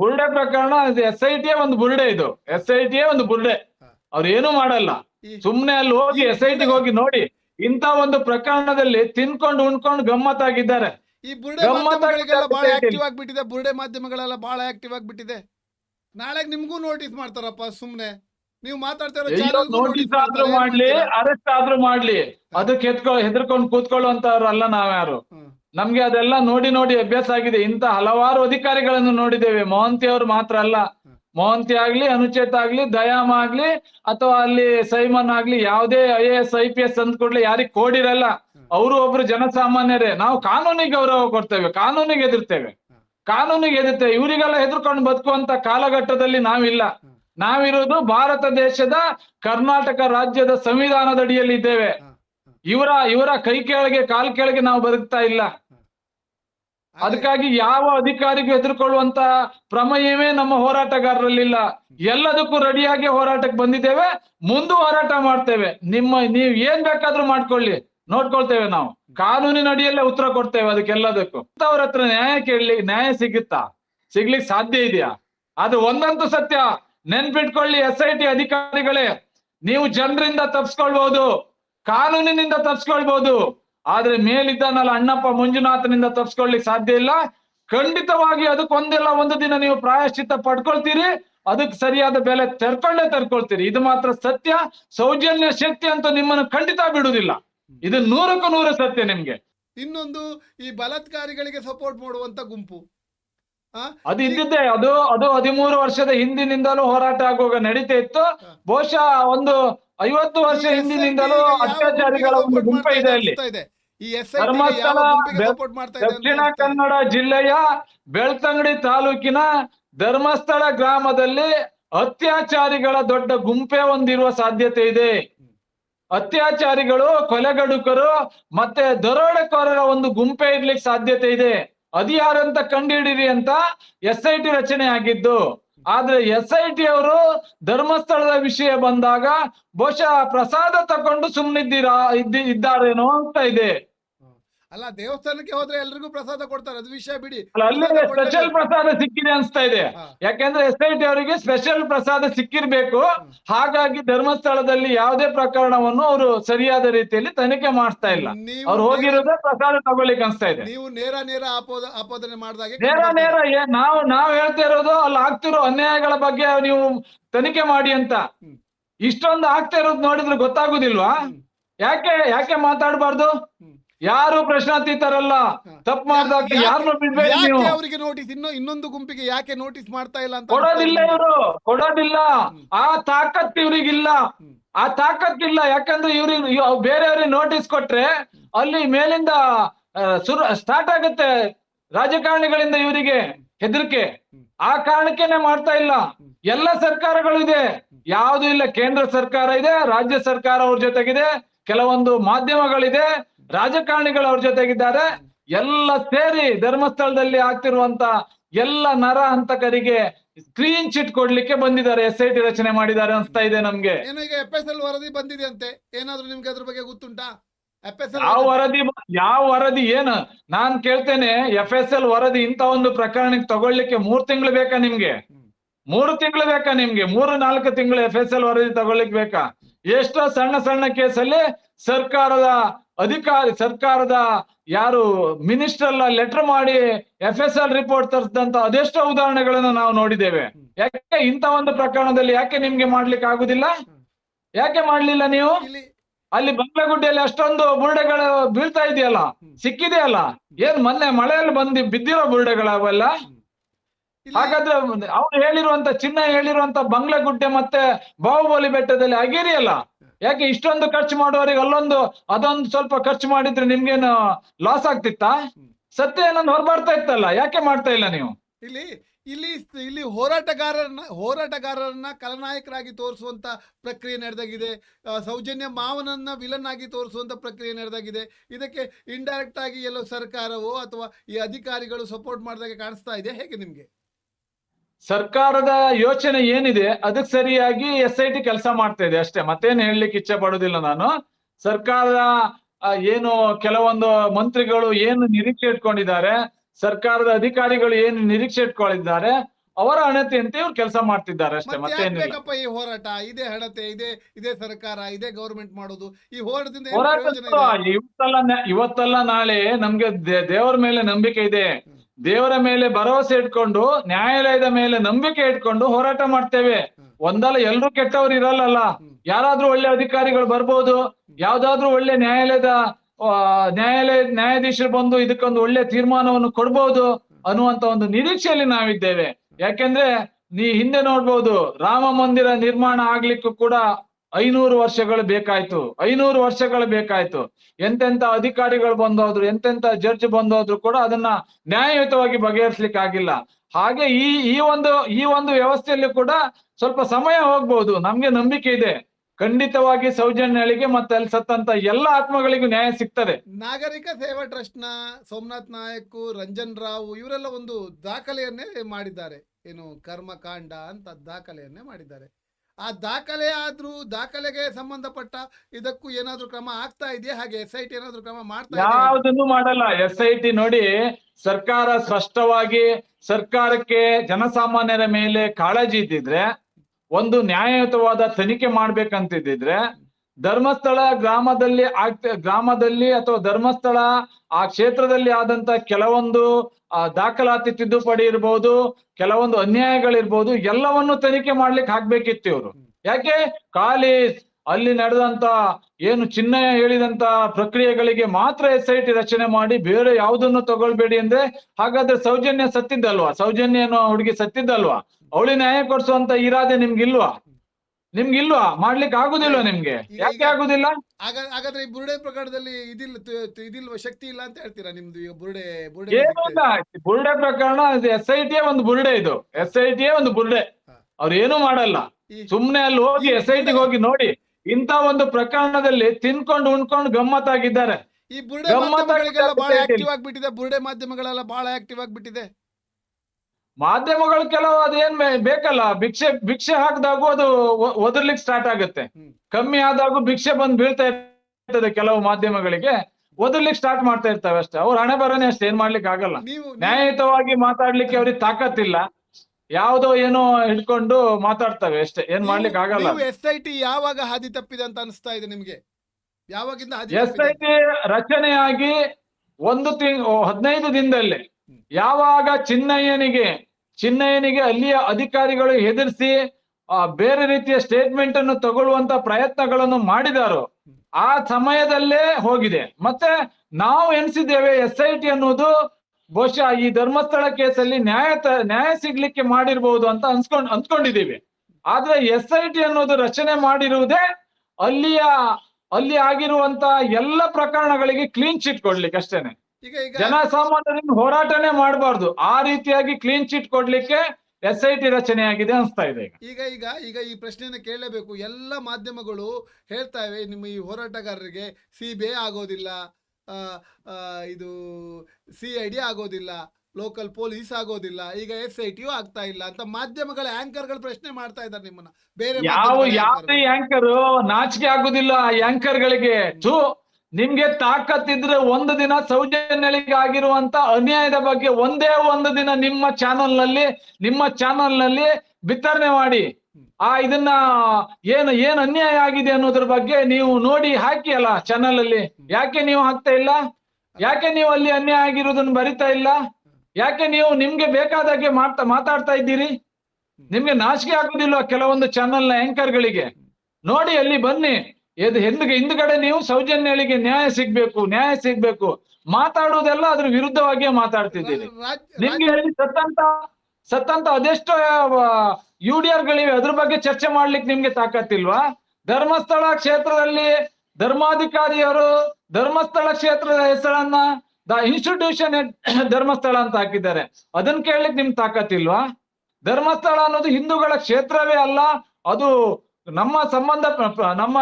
ಬುರುಡೆ ಪ್ರಕರಣ S I T ಒಂದು ಬುರ್ಡೆ ಇದು. ಎಸ್ ಐ ಟಿ ಒಂದು ಬುರ್ಡೆ. ಅವ್ರು ಏನು ಮಾಡಲ್ಲ. ಸುಮ್ನೆ ಅಲ್ಲಿ ಹೋಗಿ ಎಸ್ ಐ ಟಿ ಹೋಗಿ ನೋಡಿ. ಇಂತ ಒಂದು ಪ್ರಕರಣದಲ್ಲಿ ತಿನ್ಕೊಂಡು ಉಣ್ಕೊಂಡು ಗಮ್ಮತ್ತಾಗಿದ್ದಾರೆ. ಈ ಬುರುಡೆ ಗಮ್ಮತ್ತಾಗಿ ಮಾಧ್ಯಮಗಳಿಗೆಲ್ಲ ಬಹಳ ಜಾಗೃತಿ ಆಕ್ಟಿವ್ ಆಗ್ಬಿಟ್ಟಿದೆ. ಬುರುಡೆ ಮಾಧ್ಯಮಗಳೆಲ್ಲ ಬಹಳ ಆಕ್ಟಿವ್ ಆಗ್ಬಿಟ್ಟಿದೆ. ನಾಳೆ ನಿಮ್ಗೂ ನೋಟಿಸ್ ಮಾಡ್ತಾರಪ್ಪ ಸುಮ್ನೆ. ನೀವು ಮಾತಾಡ್ತಾ ಇರೋ ನೋಟಿಸ್ ಆದ್ರೂ ಮಾಡ್ಲಿ ಅರೆಸ್ಟ್ ಆದ್ರೂ ಮಾಡ್ಲಿ. ಅದಕ್ಕೆ ಎತ್ಕೊ ಹೆದರ್ಕೊಂಡು ಕೂತ್ಕೊಳ್ಳುವಂತವ್ರು ಅಲ್ಲ ನಾವ್ಯಾರು ನಮ್ಗೆ ಅದೆಲ್ಲ ನೋಡಿ ನೋಡಿ ಅಭ್ಯಾಸ ಆಗಿದೆ. ಇಂತ ಹಲವಾರು ಅಧಿಕಾರಿಗಳನ್ನು ನೋಡಿದ್ದೇವೆ. ಮೋಹಂತಿ ಅವರು ಮಾತ್ರ ಅಲ್ಲ. ಮೋಹಂತಿ ಆಗ್ಲಿ, ಅನುಚೇತ ಆಗ್ಲಿ, ದಯಾಮ ಆಗ್ಲಿ, ಅಥವಾ ಅಲ್ಲಿ ಸೈಮನ್ ಆಗ್ಲಿ, ಯಾವುದೇ I A S, I P S ಯಾರಿಗ್ ಕೋಡಿರಲ್ಲ. ಅವರು ಒಬ್ರು ಜನಸಾಮಾನ್ಯರೇ. ನಾವು ಕಾನೂನಿಗೆ ಗೌರವ ಕೊಡ್ತೇವೆ. ಕಾನೂನಿಗೆ ಎದುರ್ತೇವೆ ಕಾನೂನಿಗೆ ಎದುರ್ತೇವೆ ಇವರಿಗೆಲ್ಲ ಹೆದರ್ಕೊಂಡು ಬದುಕುವಂತ ಕಾಲಘಟ್ಟದಲ್ಲಿ ನಾವಿಲ್ಲ. ನಾವಿರೋದು ಭಾರತ ದೇಶದ ಕರ್ನಾಟಕ ರಾಜ್ಯದ ಸಂವಿಧಾನದ ಅಡಿಯಲ್ಲಿ ಇದ್ದೇವೆ. ಇವರ ಇವರ ಕೈ ಕೆಳಗೆ, ಕಾಲ್ ಕೆಳಗೆ ನಾವು ಬದುಕ್ತಾ ಇಲ್ಲ. ಅದಕ್ಕಾಗಿ ಯಾವ ಅಧಿಕಾರಿಗೂ ಹೆದರ್ಕೊಳ್ಳುವಂತ ಪ್ರಮೇಯವೇ ನಮ್ಮ ಹೋರಾಟಗಾರರಲ್ಲಿಲ್ಲ. ಎಲ್ಲದಕ್ಕೂ ರೆಡಿಯಾಗಿ ಹೋರಾಟಕ್ಕೆ ಬಂದಿದ್ದೇವೆ. ಮುಂದೂ ಹೋರಾಟ ಮಾಡ್ತೇವೆ. ನಿಮ್ಮ, ನೀವ್ ಏನ್ ಬೇಕಾದ್ರೂ ಮಾಡ್ಕೊಳ್ಳಿ. ನೋಡ್ಕೊಳ್ತೇವೆ ನಾವು. ಕಾನೂನಿನ ಅಡಿಯಲ್ಲೇ ಉತ್ತರ ಕೊಡ್ತೇವೆ ಅದಕ್ಕೆಲ್ಲದಕ್ಕೂ. ಅವ್ರ ಹತ್ರ ನ್ಯಾಯ ಕೇಳಲಿ ನ್ಯಾಯ ಸಿಗುತ್ತಾ? ಸಿಗ್ಲಿಕ್ಕೆ ಸಾಧ್ಯ ಇದೆಯಾ? ಅದು ಒಂದಂತೂ ಸತ್ಯ. ನೆನ್ಪಿಟ್ಕೊಳ್ಳಿ ಎಸ್ ಐ ಟಿ ಅಧಿಕಾರಿಗಳೇ. ನೀವು ಜನರಿಂದ ತಪ್ಸ್ಕೊಳ್ಬಹುದು ಕಾನೂನಿನಿಂದ ತಪ್ಸ್ಕೊಳ್ಬಹುದು ಆದ್ರೆ ಮೇಲಿದ್ದಾನಲ್ಲ ಅಣ್ಣಪ್ಪ ಮಂಜುನಾಥನಿಂದ ತಪ್ಸ್ಕೊಳ್ಲಿಕ್ಕೆ ಸಾಧ್ಯ ಇಲ್ಲ. ಖಂಡಿತವಾಗಿ ಅದಕ್ಕೆ ಒಂದಿಲ್ಲ ಒಂದು ದಿನ ನೀವು ಪ್ರಾಯಶ್ಚಿತ್ತ ಪಡ್ಕೊಳ್ತೀರಿ. ಅದಕ್ಕೆ ಸರಿಯಾದ ಬೆಲೆ ತೆರ್ಕೊಂಡೇ ತರ್ಕೊಳ್ತೀರಿ. ಇದು ಮಾತ್ರ ಸತ್ಯ. ಸೌಜನ್ಯ ಶಕ್ತಿ ಅಂತ ನಿಮ್ಮನ್ನು ಖಂಡಿತ ಬಿಡುವುದಿಲ್ಲ. ಇದು ನೂರಕ್ಕೂ ನೂರು ಸತ್ಯ ನಿಮ್ಗೆ. ಇನ್ನೊಂದು ಈ ಬಲತ್ಕಾರಿಗಳಿಗೆ ಸಪೋರ್ಟ್ ಮಾಡುವಂತ ಗುಂಪು. ಅದು ಇದ್ದಿದ್ದೆ ಅದು ಅದು ಹದಿಮೂರು ವರ್ಷದ ಹಿಂದಿನಿಂದಲೂ ಹೋರಾಟ ಆಗುವಾಗ ನಡೀತಾ ಇತ್ತು. ಬಹುಶಃ ಒಂದು ಐವತ್ತು ವರ್ಷ ಹಿಂದಿನಿಂದಲೂ ಅತ್ಯಾಚಾರಿಗಳ ಒಂದು ಗುಂಪು ಇದೆ ಅಲ್ಲಿ. ಈ ಧರ್ಮಸ್ಥಳ, ದಕ್ಷಿಣ ಕನ್ನಡ ಜಿಲ್ಲೆಯ ಬೆಳ್ತಂಗಡಿ ತಾಲೂಕಿನ ಧರ್ಮಸ್ಥಳ ಗ್ರಾಮದಲ್ಲಿ ಅತ್ಯಾಚಾರಿಗಳ ದೊಡ್ಡ ಗುಂಪೆ ಹೊಂದಿರುವ ಸಾಧ್ಯತೆ ಇದೆ. ಅತ್ಯಾಚಾರಿಗಳು ಕೊಲೆಗಡುಕರು ಮತ್ತೆ ದರೋಡೆಕೋರರ ಒಂದು ಗುಂಪೆ ಇರ್ಲಿಕ್ಕೆ ಸಾಧ್ಯತೆ ಇದೆ. ಅದು ಯಾರಂತ ಕಂಡುಹಿಡಿರಿ ಅಂತ ಎಸ್ ಐ ಟಿ ರಚನೆ ಆಗಿದ್ದು. ಆದ್ರೆ ಎಸ್ ಐ ಟಿ ಅವರು ಧರ್ಮಸ್ಥಳದ ವಿಷಯ ಬಂದಾಗ ಬಹುಶಃ ಪ್ರಸಾದ ತಕೊಂಡು ಸುಮ್ಮನಿದ್ದೀರಾ ಇದ್ದಿ ಇದ್ದಾರೇನೋ ಅಂತ ಇದೆ. ಅಲ್ಲ ದೇವಸ್ಥಾನಕ್ಕೆ ಹೋದ್ರೆ ಎಲ್ರಿಗೂ ಪ್ರಸಾದ ಕೊಡ್ತಾರೆ ಅದು ವಿಷಯ ಬಿಡಿ. ಅಲ್ಲ, ಸ್ಪೆಷಲ್ ಪ್ರಸಾದ ಸಿಕ್ಕಿದೆ ಅನ್ಸ್ತಾ ಇದೆ. ಯಾಕೆಂದ್ರೆ ಎಸ್ ಐ ಟಿ ಅವರಿಗೆ ಸ್ಪೆಷಲ್ ಪ್ರಸಾದ ಸಿಕ್ಕಿರ್ಬೇಕು. ಹಾಗಾಗಿ ಧರ್ಮಸ್ಥಳದಲ್ಲಿ ಯಾವುದೇ ಪ್ರಕರಣವನ್ನು ಅವರು ಸರಿಯಾದ ರೀತಿಯಲ್ಲಿ ತನಿಖೆ ಮಾಡ್ತಾ ಇಲ್ಲ. ಅವ್ರು ಹೋಗಿರೋದೇ ಪ್ರಸಾದ ತಗೊಳ್ಳಿಕ್ ಅನ್ಸ್ತಾ ಇದೆ. ನೀವು ನೇರ ನೇರ ಆಪೋದ ಆಪಾದನೆ ಮಾಡಿದಾಗ ನೇರ ನೇರ ನಾವು ನಾವು ಹೇಳ್ತಾ ಇರೋದು ಅಲ್ಲಿ ಆಗ್ತಿರೋ ಅನ್ಯಾಯಗಳ ಬಗ್ಗೆ ನೀವು ತನಿಖೆ ಮಾಡಿ ಅಂತ. ಇಷ್ಟೊಂದು ಆಗ್ತಾ ಇರೋದು ನೋಡಿದ್ರೆ ಗೊತ್ತಾಗುದಿಲ್ವಾ? ಯಾಕೆ ಯಾಕೆ ಮಾತಾಡಬಾರ್ದು. ಯಾರು ಪ್ರಶ್ನಾತೀತರಲ್ಲ. ತಪ್ಪು ಮಾಡ್ದಾಗ ಯಾರು ಬಿಡ್ಬೇಡಿ ನೀವು? ಅವರಿಗೆ ನೋಟಿಸ್ ಇನ್ನು ಇನ್ನೊಂದು ಗುಂಪಿಗೆ ಯಾಕೆ ನೋಟಿಸ್ ಮಾಡ್ತಾ ಇಲ್ಲ ಅಂತ ಕೊಡೋದಿಲ್ಲ ಇವರು. ಕೊಡೋದಿಲ್ಲ. ಆ ತಾಕತ್ ಇವ್ರಿಗಿಲ್ಲ. ಆ ತಾಕತ್ ಇಲ್ಲ ಯಾಕಂದ್ರೆ ಇವ್ರಿಗೆ ಇವ್- ಬೇರೆಯವ್ರಿಗೆ ನೋಟಿಸ್ ಕೊಟ್ರೆ ಅಲ್ಲಿ ಮೇಲಿಂದ ಸುರು ಸ್ಟಾರ್ಟ್ ಆಗುತ್ತೆ ರಾಜಕಾರಣಿಗಳಿಂದ ಇವರಿಗೆ ಹೆದರಿಕೆ. ಆ ಕಾರಣಕ್ಕೆನೆ ಮಾಡ್ತಾ ಇಲ್ಲ. ಎಲ್ಲ ಸರ್ಕಾರಗಳು ಇದೆ. ಯಾವುದು ಇಲ್ಲ. ಕೇಂದ್ರ ಸರ್ಕಾರ ಇದೆ ರಾಜ್ಯ ಸರ್ಕಾರ ಅವ್ರ ಜೊತೆಗಿದೆ. ಕೆಲವೊಂದು ಮಾಧ್ಯಮಗಳಿದೆ. ರಾಜಕಾರಣಿಗಳು ಅವ್ರ ಜೊತೆಗಿದ್ದಾರೆ. ಎಲ್ಲ ಸೇರಿ ಧರ್ಮಸ್ಥಳದಲ್ಲಿ ಆಗ್ತಿರುವಂತ ಎಲ್ಲ ನರ ಹಂತಕರಿಗೆ ಕ್ಲೀನ್ ಚಿಟ್ ಕೊಡ್ಲಿಕ್ಕೆ ಬಂದಿದ್ದಾರೆ ಎಸ್ ಐ ಟಿ ರಚನೆ ಮಾಡಿದ್ದಾರೆ ಅನ್ಸ್ತಾ ಇದೆ ನಮ್ಗೆ. ಏನೋ ಈಗ ಎಫ್ ಎಸ್ ಎಲ್ ವರದಿ ಬಂದಿದೆ ಅಂತೆ ಏನಾದ್ರು ನಿಮ್ಗೆ ಅದ್ರ ಬಗ್ಗೆ ಗೊತ್ತುಂಟಾ? ಯಾವ ವರದಿ ಯಾವ ವರದಿ ಏನು? ನಾನ್ ಕೇಳ್ತೇನೆ ಎಫ್ ಎಸ್ ಎಲ್ ವರದಿ ಇಂತ ಒಂದು ಪ್ರಕರಣಕ್ಕೆ ತಗೊಳ್ಳಿಕ್ಕೆ ಮೂರ್ ತಿಂಗಳು ಬೇಕಾ ನಿಮ್ಗೆ? ಮೂರು ತಿಂಗಳು ಬೇಕಾ ನಿಮ್ಗೆ? ಮೂರು ನಾಲ್ಕು ತಿಂಗಳು ಎಫ್ ಎಸ್ ಎಲ್ ವರದಿ ತಗೊಳ್ಳಿಕ್ ಬೇಕಾ? ಎಷ್ಟೋ ಸಣ್ಣ ಸಣ್ಣ ಕೇಸಲ್ಲಿ ಸರ್ಕಾರದ ಅಧಿಕಾರಿ ಸರ್ಕಾರದ ಯಾರು ಮಿನಿಸ್ಟರ್ ಎಲ್ಲ ಲೆಟರ್ ಮಾಡಿ ಎಫ್ ಎಸ್ ಎಲ್ ರಿಪೋರ್ಟ್ ತರಿಸಿದಂತ ಅದೆಷ್ಟೋ ಉದಾಹರಣೆಗಳನ್ನು ನಾವು ನೋಡಿದ್ದೇವೆ. ಯಾಕೆ ಇಂತ ಒಂದು ಪ್ರಕರಣದಲ್ಲಿ ಯಾಕೆ ನಿಮ್ಗೆ ಮಾಡ್ಲಿಕ್ಕೆ ಆಗುದಿಲ್ಲ? ಯಾಕೆ ಮಾಡ್ಲಿಲ್ಲ ನೀವು? ಅಲ್ಲಿ ಬಂಗ್ಲಗುಡ್ಡೆಯಲ್ಲಿ ಅಷ್ಟೊಂದು ಬುರುಡೆಗಳು ಬೀಳ್ತಾ ಇದೆಯಲ್ಲ? ಸಿಕ್ಕಿದೆಯಲ್ಲ ಏನ್ ಮೊನ್ನೆ ಮಳೆಯಲ್ಲಿ ಬಂದು ಬಿದ್ದಿರೋ ಬುರುಡೆಗಳು ಅವೆಲ್ಲ? ಹಾಗಾದ್ರೆ ಅವ್ರು ಹೇಳಿರುವಂತ ಚಿನ್ನ ಹೇಳಿರುವಂತ ಬಂಗ್ಲಗುಡ್ಡೆ ಮತ್ತೆ ಬಾಹುಬಲಿ ಬೆಟ್ಟದಲ್ಲಿ ಆಗಿರಿ ಅಲ್ಲ ಯಾಕೆ ಇಷ್ಟೊಂದು ಖರ್ಚು ಮಾಡುವವರಿಗೆ ಅಲ್ಲೊಂದು ಅದೊಂದು ಸ್ವಲ್ಪ ಖರ್ಚು ಮಾಡಿದ್ರೆ ನಿಮ್ಗೇನು ಲಾಸ್ ಆಗ್ತಿತ್ತಾ? ಸತ್ಯ ಏನೊಂದು ಹೊರಬರ್ತಾ ಇತ್ತಲ್ಲ ಯಾಕೆ ಮಾಡ್ತಾ ಇಲ್ಲ ನೀವು? ಇಲ್ಲಿ ಇಲ್ಲಿ ಇಲ್ಲಿ ಹೋರಾಟಗಾರರನ್ನ ಹೋರಾಟಗಾರರನ್ನ ಕಲನಾಯಕರಾಗಿ ತೋರಿಸುವಂತ ಪ್ರಕ್ರಿಯೆ ನಡೆದಾಗಿದೆ. ಸೌಜನ್ಯ ಮಾವನನ್ನ ವಿಲನ್ ಆಗಿ ತೋರಿಸುವಂತ ಪ್ರಕ್ರಿಯೆ ನಡೆದಾಗಿದೆ. ಇದಕ್ಕೆ ಇಂಡೈರೆಕ್ಟ್ ಆಗಿ ಎಲ್ಲೋ ಸರ್ಕಾರವೋ ಅಥವಾ ಈ ಅಧಿಕಾರಿಗಳು ಸಪೋರ್ಟ್ ಮಾಡಿದಾಗ ಕಾಣಿಸ್ತಾ ಇದೆ. ಹೇಗೆ ನಿಮ್ಗೆ? ಸರ್ಕಾರದ ಯೋಚನೆ ಏನಿದೆ ಅದಕ್ಕೆ ಸರಿಯಾಗಿ ಎಸ್ ಐ ಟಿ ಕೆಲಸ ಮಾಡ್ತಾ ಇದೆ ಅಷ್ಟೇ. ಮತ್ತೇನು ಹೇಳಲಿಕ್ಕೆ ಇಚ್ಛೆ ಪಡೋದಿಲ್ಲ ನಾನು. ಸರ್ಕಾರ ಏನು ಕೆಲವೊಂದು ಮಂತ್ರಿಗಳು ಏನು ನಿರೀಕ್ಷೆ ಇಟ್ಕೊಂಡಿದ್ದಾರೆ ಸರ್ಕಾರದ ಅಧಿಕಾರಿಗಳು ಏನು ನಿರೀಕ್ಷೆ ಇಟ್ಕೊಂಡಿದ್ದಾರೆ ಅವರ ಹಣತೆಯಂತೆ ಇವ್ರು ಕೆಲಸ ಮಾಡ್ತಿದ್ದಾರೆ ಅಷ್ಟೇ. ಮತ್ತೆ ಈ ಹೋರಾಟ? ಇದೇ ಹಣತೆ ಇದೇ ಇದೇ ಸರ್ಕಾರ ಇದೇ ಗೌರ್ಮೆಂಟ್ ಮಾಡೋದು. ಈ ಹೋರಾಟದಿಂದ ಇವತ್ತಲ್ಲ ಇವತ್ತಲ್ಲ ನಾಳೆ ನಮ್ಗೆ ದೇವರ ಮೇಲೆ ನಂಬಿಕೆ ಇದೆ. ದೇವರ ಮೇಲೆ ಭರವಸೆ ಇಟ್ಕೊಂಡು, ನ್ಯಾಯಾಲಯದ ಮೇಲೆ ನಂಬಿಕೆ ಇಟ್ಕೊಂಡು ಹೋರಾಟ ಮಾಡ್ತೇವೆ. ಒಂದಲ್ಲ ಎಲ್ರು ಕೆಟ್ಟವ್ರು ಇರಲ್ಲಲ್ಲ. ಯಾರಾದ್ರೂ ಒಳ್ಳೆ ಅಧಿಕಾರಿಗಳು ಬರ್ಬೋದು. ಯಾವ್ದಾದ್ರೂ ಒಳ್ಳೆ ನ್ಯಾಯಾಲಯದ ನ್ಯಾಯಾಲಯ, ನ್ಯಾಯಾಧೀಶರು ಬಂದು ಇದಕ್ಕೊಂದು ಒಳ್ಳೆ ತೀರ್ಮಾನವನ್ನು ಕೊಡ್ಬೋದು ಅನ್ನುವಂತ ಒಂದು ನಿರೀಕ್ಷೆಯಲ್ಲಿ ನಾವಿದ್ದೇವೆ. ಯಾಕೆಂದ್ರೆ, ನೀ ಹಿಂದೆ ನೋಡ್ಬೋದು, ರಾಮ ಮಂದಿರ ನಿರ್ಮಾಣ ಆಗ್ಲಿಕ್ಕೂ ಕೂಡ ಐನೂರು ವರ್ಷಗಳು ಬೇಕಾಯ್ತು, ಐನೂರು ವರ್ಷಗಳು ಬೇಕಾಯ್ತು. ಎಂತೆಂತ ಅಧಿಕಾರಿಗಳು ಬಂದೋದ್ರು, ಎಂತೆಂತ ಜಡ್ಜ್ ಬಂದೋದ್ರು ಕೂಡ ಅದನ್ನ ನ್ಯಾಯಯುತವಾಗಿ ಬಗೆಹರಿಸ್ಲಿಕ್ಕೆ ಆಗಿಲ್ಲ ಹಾಗೆ ಈ ಈ ಒಂದು ಈ ಒಂದು ವ್ಯವಸ್ಥೆಯಲ್ಲಿ ಕೂಡ ಸ್ವಲ್ಪ ಸಮಯ ಹೋಗ್ಬಹುದು ನಮ್ಗೆ ನಂಬಿಕೆ ಇದೆ. ಖಂಡಿತವಾಗಿ ಸೌಜನ್ಯಗಳಿಗೆ ಮತ್ತೆ ಅಲ್ಲಿ ಸತ್ತಂತ ಎಲ್ಲ ಆತ್ಮಗಳಿಗೂ ನ್ಯಾಯ ಸಿಗ್ತದೆ. ನಾಗರಿಕ ಸೇವಾ ಟ್ರಸ್ಟ್ನ ಸೋಮನಾಥ್ ನಾಯಕ್ ರಂಜನ್ ರಾವ್ ಇವರೆಲ್ಲ ಒಂದು ದಾಖಲೆಯನ್ನೇ ಮಾಡಿದ್ದಾರೆ. ಏನು ಕರ್ಮಕಾಂಡ ಅಂತ ದಾಖಲೆಯನ್ನೇ ಮಾಡಿದ್ದಾರೆ. ಆ ದಾಖಲೆ ಆದ್ರೂ ದಾಖಲೆಗೆ ಸಂಬಂಧಪಟ್ಟ ಇದಕ್ಕೂ ಏನಾದ್ರೂ ಕ್ರಮ ಆಗ್ತಾ ಇದೆಯಾ? ಹಾಗೆ ಎಸ್ ಐ ಟಿ ಏನಾದ್ರೂ ಕ್ರಮ ಮಾಡ್ತಾ ಯಾವ್ದನ್ನು ಮಾಡಲ್ಲ. ಎಸ್ ಐ ಟಿ ನೋಡಿ, ಸರ್ಕಾರ ಸ್ಪಷ್ಟವಾಗಿ ಸರ್ಕಾರಕ್ಕೆ ಜನಸಾಮಾನ್ಯರ ಮೇಲೆ ಕಾಳಜಿ ಇದ್ದಿದ್ರೆ, ಒಂದು ನ್ಯಾಯಯುತವಾದ ತನಿಖೆ ಮಾಡ್ಬೇಕಂತಿದ್ರೆ ಧರ್ಮಸ್ಥಳ ಗ್ರಾಮದಲ್ಲಿ ಗ್ರಾಮದಲ್ಲಿ ಅಥವಾ ಧರ್ಮಸ್ಥಳ ಆ ಕ್ಷೇತ್ರದಲ್ಲಿ ಆದಂತ ಕೆಲವೊಂದು ದಾಖಲಾತಿ ತಿದ್ದುಪಡಿ ಇರ್ಬೋದು, ಕೆಲವೊಂದು ಅನ್ಯಾಯಗಳಿರ್ಬೋದು, ಎಲ್ಲವನ್ನು ತನಿಖೆ ಮಾಡ್ಲಿಕ್ಕೆ ಹಾಕ್ಬೇಕಿತ್ತು ಇವರು. ಯಾಕೆ? ಖಾಲಿ ಅಲ್ಲಿ ನಡೆದಂತ ಏನು ಚಿನ್ನ ಹೇಳಿದಂತ ಪ್ರಕ್ರಿಯೆಗಳಿಗೆ ಮಾತ್ರ ಎಸ್ ಐ ಟಿ ರಚನೆ ಮಾಡಿ ಬೇರೆ ಯಾವುದನ್ನು ತಗೊಳ್ಬೇಡಿ ಅಂದ್ರೆ ಹಾಗಾದ್ರೆ ಸೌಜನ್ಯ ಸತ್ತಿದ್ದಲ್ವಾ? ಸೌಜನ್ಯ ಅನ್ನೋ ಹುಡುಗಿ ಸತ್ತಿದ್ದಲ್ವಾ? ಅವಳಿ ನ್ಯಾಯ ಕೊಡಿಸುವಂತ ಇರಾದೆ ನಿಮ್ಗಿಲ್ವಾ? ನಿಮ್ಗಿಲ್ವಾ? ಮಾಡ್ಲಿಕ್ಕೆ ಆಗುದಿಲ್ವಾ ನಿಮ್ಗೆ? ಯಾಕೆ ಆಗುದಿಲ್ಲ? ಆಗ ಹಾಗಾದ್ರೆ ಈ ಬುರುಡೆ ಪ್ರಕರಣದಲ್ಲಿ ಇದಿಲ್ಲ ಇದಿಲ್ವ? ಶಕ್ತಿ ಇಲ್ಲ ಅಂತ ಹೇಳ್ತೀರಾ ನಿಮ್ದು ಈಗ ಬುರುಡೆ ಬುರುಡೆ ಏನಿಲ್ಲ ಬುರುಡೆ ಪ್ರಕರಣ ಎಸ್ ಐ ಟಿ ಒಂದು ಬುರುಡೆ ಇದು. ಎಸ್ ಐ ಟಿ ಒಂದು ಬುರುಡೆ. ಅವ್ರು ಏನು ಮಾಡಲ್ಲ. ಸುಮ್ನೆ ಅಲ್ಲಿ ಹೋಗಿ ಎಸ್ ಐ ಟಿಗೆ ಹೋಗಿ ನೋಡಿ. ಇಂತ ಒಂದು ಪ್ರಕರಣದಲ್ಲಿ ತಿನ್ಕೊಂಡು ಉಣ್ಕೊಂಡು ಗಮ್ಮತ್ತಾಗಿದ್ದಾರೆ. ಈ ಬುರುಡೆ ಗಮ್ಮತ್ತಾಗಿ ಮಾಧ್ಯಮಗಳಿಗೆಲ್ಲ ಬಹಳ ಆಕ್ಟಿವ್ ಆಗಿ ಆಕ್ಟಿವ್ ಆಗಿಬಿಟ್ಟಿದೆ. ಬುರುಡೆ ಮಾಧ್ಯಮಗಳೆಲ್ಲ ಬಹಳ ಆಕ್ಟಿವ್ ಆಗ್ಬಿಟ್ಟಿದೆ. ಮಾಧ್ಯಮಗಳು ಕೆಲವು ಅದೇನ್ ಬೇಕಲ್ಲ ಭಿಕ್ಷೆ ಭಿಕ್ಷೆ ಹಾಕಿದಾಗೂ ಅದು ಒದರ್ಲಿಕ್ಕೆ ಸ್ಟಾರ್ಟ್ ಆಗುತ್ತೆ. ಕಮ್ಮಿ ಆದಾಗೂ ಭಿಕ್ಷೆ ಬಂದು ಬೀಳ್ತಾ ಇರ್ತದೆ ಕೆಲವು ಮಾಧ್ಯಮಗಳಿಗೆ. ಒದರ್ಲಿಕ್ಕೆ ಸ್ಟಾರ್ಟ್ ಮಾಡ್ತಾ ಇರ್ತವೆ ಅಷ್ಟೇ. ಅವ್ರ ಹಣೆ ಬರನೇ ಅಷ್ಟೇ ಏನ್ ಮಾಡ್ಲಿಕ್ಕೆ ಆಗಲ್ಲ. ನ್ಯಾಯಯುತವಾಗಿ ಮಾತಾಡ್ಲಿಕ್ಕೆ ಅವ್ರಿಗೆ ತಾಕತ್ತಿಲ್ಲ. ಯಾವ್ದೋ ಏನೋ ಹಿಡ್ಕೊಂಡು ಮಾತಾಡ್ತವೆ ಅಷ್ಟೇ ಏನ್ ಮಾಡ್ಲಿಕ್ಕೆ ಆಗಲ್ಲ. ಎಸ್ ಐ ಟಿ ಯಾವಾಗ ಹಾದಿ ತಪ್ಪಿದೆ ಅಂತ ಅನಿಸ್ತಾ ಇದೆ ನಿಮ್ಗೆ? ಯಾವಾಗಿಂದ ಎಸ್ ಐ? ಟಿ ರಚನೆಯಾಗಿ ಒಂದು ತಿಂಗ್ ಹದಿನೈದು ದಿನದಲ್ಲಿ. ಯಾವಾಗ ಚಿನ್ನಯ್ಯನಿಗೆ ಚಿನ್ನಯ್ಯನಿಗೆ ಅಲ್ಲಿಯ ಅಧಿಕಾರಿಗಳು ಹೆದರಿಸಿ ಬೇರೆ ರೀತಿಯ ಸ್ಟೇಟ್ಮೆಂಟ್ ಅನ್ನು ತಗೊಳ್ಳುವಂತ ಪ್ರಯತ್ನಗಳನ್ನು ಮಾಡಿದಾರೋ. ಆ ಸಮಯದಲ್ಲೇ ಹೋಗಿದೆ. ಮತ್ತೆ ನಾವು ಎನಿಸಿದ್ದೇವೆ ಎಸ್ ಐ ಟಿ ಅನ್ನೋದು ಬಹುಶಃ ಈ ಧರ್ಮಸ್ಥಳ ಕೇಸಲ್ಲಿ ನ್ಯಾಯ ನ್ಯಾಯ ಸಿಗ್ಲಿಕ್ಕೆ ಮಾಡಿರ್ಬಹುದು ಅಂತ ಅನ್ಸ್ಕೊಂಡ್ ಅಂದ್ಕೊಂಡಿದ್ದೀವಿ ಆದ್ರೆ ಎಸ್ ಐ ಟಿ ಅನ್ನೋದು ರಚನೆ ಮಾಡಿರುವುದೇ ಅಲ್ಲಿಯ, ಅಲ್ಲಿ ಆಗಿರುವಂತ ಎಲ್ಲ ಪ್ರಕರಣಗಳಿಗೆ ಕ್ಲೀನ್ ಚಿಟ್ ಕೊಡ್ಲಿಕ್ಕೆ ಅಷ್ಟೇನೆ. ಈಗ ಈಗ ಜನಸಾಮಾನ್ಯರಿಂದ ಹೋರಾಟನೇ ಮಾಡಬಾರ್ದು. ಆ ರೀತಿಯಾಗಿ ಕ್ಲೀನ್ ಚಿಟ್ ಕೊಡ್ಲಿಕ್ಕೆ ಎಸ್ ಐ ಟಿ ರಚನೆಯಾಗಿದೆ ಅನಿಸ್ತಾ ಇದೆ ಈಗ. ಈಗ ಈಗ ಈ ಪ್ರಶ್ನೆಯನ್ನು ಕೇಳಲೇಬೇಕು ಎಲ್ಲ ಮಾಧ್ಯಮಗಳು ಹೇಳ್ತಾವೆ ನಿಮ್ಮ ಈ ಹೋರಾಟಗಾರರಿಗೆ ಸಿ ಬಿ ಐ ಆಗೋದಿಲ್ಲ ಇದು ಸಿ ಐ ಡಿ ಆಗೋದಿಲ್ಲ ಲೋಕಲ್ ಪೊಲೀಸ್ ಆಗೋದಿಲ್ಲ ಈಗ ಎಸ್ ಐ ಟಿಯು ಆಗ್ತಾ ಇಲ್ಲ ಅಂತ ಮಾಧ್ಯಮಗಳ ಆಂಕರ್ಗಳು ಪ್ರಶ್ನೆ ಮಾಡ್ತಾ ಇದ್ದಾರೆ ನಿಮ್ಮನ್ನ. ಬೇರೆ ಯಾವ ಯಾವ ಆಂಕರ್ ನಾಚಿಕೆ ಆಗೋದಿಲ್ಲ ಆಂಕರ್ ಗಳಿಗೆ. ಥೂ ನಿಮ್ಗೆ ತಾಕತ್ತಿದ್ರೆ ಒಂದು ದಿನ ಸೌಜನ್ಯಗಳಿಗೆ ಆಗಿರುವಂತ ಅನ್ಯಾಯದ ಬಗ್ಗೆ ಒಂದೇ ಒಂದು ದಿನ ನಿಮ್ಮ ಚಾನಲ್ನಲ್ಲಿ ನಿಮ್ಮ ಚಾನಲ್ನಲ್ಲಿ ಬಿತ್ತರಣೆ ಮಾಡಿ. ಆ ಇದನ್ನ ಏನು, ಏನ್ ಅನ್ಯಾಯ ಆಗಿದೆ ಅನ್ನೋದ್ರ ಬಗ್ಗೆ ನೀವು ನೋಡಿ ಹಾಕಿ ಅಲ್ಲ ಚಾನಲ್ ಅಲ್ಲಿ ಯಾಕೆ ನೀವು ಹಾಕ್ತಾ ಇಲ್ಲ? ಯಾಕೆ ನೀವು ಅಲ್ಲಿ ಅನ್ಯಾಯ ಆಗಿರೋದನ್ನ ಬರಿತಾ ಇಲ್ಲ? ಯಾಕೆ ನೀವು ನಿಮ್ಗೆ ಬೇಕಾದಾಗೆ ಮಾಡ್ತಾ, ಮಾತಾಡ್ತಾ ಇದ್ದೀರಿ? ನಿಮ್ಗೆ ನಾಚಿಕೆ ಆಗೋದಿಲ್ಲ ಕೆಲವೊಂದು ಚಾನಲ್ನ ಆಂಕರ್ ಗಳಿಗೆ? ನೋಡಿ ಅಲ್ಲಿ ಬನ್ನಿ. ಇದು ಹಿಂದ್ಗೆ ಹಿಂದ್ಗಡೆ ನೀವು ಸೌಜನ್ಯಗಳಿಗೆ ನ್ಯಾಯ ಸಿಗ್ಬೇಕು ನ್ಯಾಯ ಸಿಗ್ಬೇಕು. ಮಾತಾಡೋದೆಲ್ಲ ಅದ್ರ ವಿರುದ್ಧವಾಗಿಯೇ ಮಾತಾಡ್ತಿದ್ದೀರಿ ನಿಮ್ಗೆ ಹೇಳಿ ಸತ್ತಂತ ಸತ್ತಂತ ಅದೆಷ್ಟೋ ಯು ಡಿ ಆರ್ ಗಳಿವೆ ಅದ್ರ ಬಗ್ಗೆ ಚರ್ಚೆ ಮಾಡ್ಲಿಕ್ಕೆ ನಿಮ್ಗೆ ತಾಕತ್ತಿಲ್ವಾ? ಧರ್ಮಸ್ಥಳ ಕ್ಷೇತ್ರದಲ್ಲಿ ಧರ್ಮಾಧಿಕಾರಿಯವರು ಧರ್ಮಸ್ಥಳ ಕ್ಷೇತ್ರದ ಹೆಸರನ್ನ ದ ಇನ್ಸ್ಟಿಟ್ಯೂಷನ್ ಧರ್ಮಸ್ಥಳ ಅಂತ ಹಾಕಿದ್ದಾರೆ. ಅದನ್ನ ಕೇಳಲಿಕ್ಕೆ ನಿಮ್ಗೆ ತಾಕತ್ತಿಲ್ವಾ? ಧರ್ಮಸ್ಥಳ ಅನ್ನೋದು ಹಿಂದೂಗಳ ಕ್ಷೇತ್ರವೇ ಅಲ್ಲ ಅದು ನಮ್ಮ ಸಂಬಂಧ ನಮ್ಮ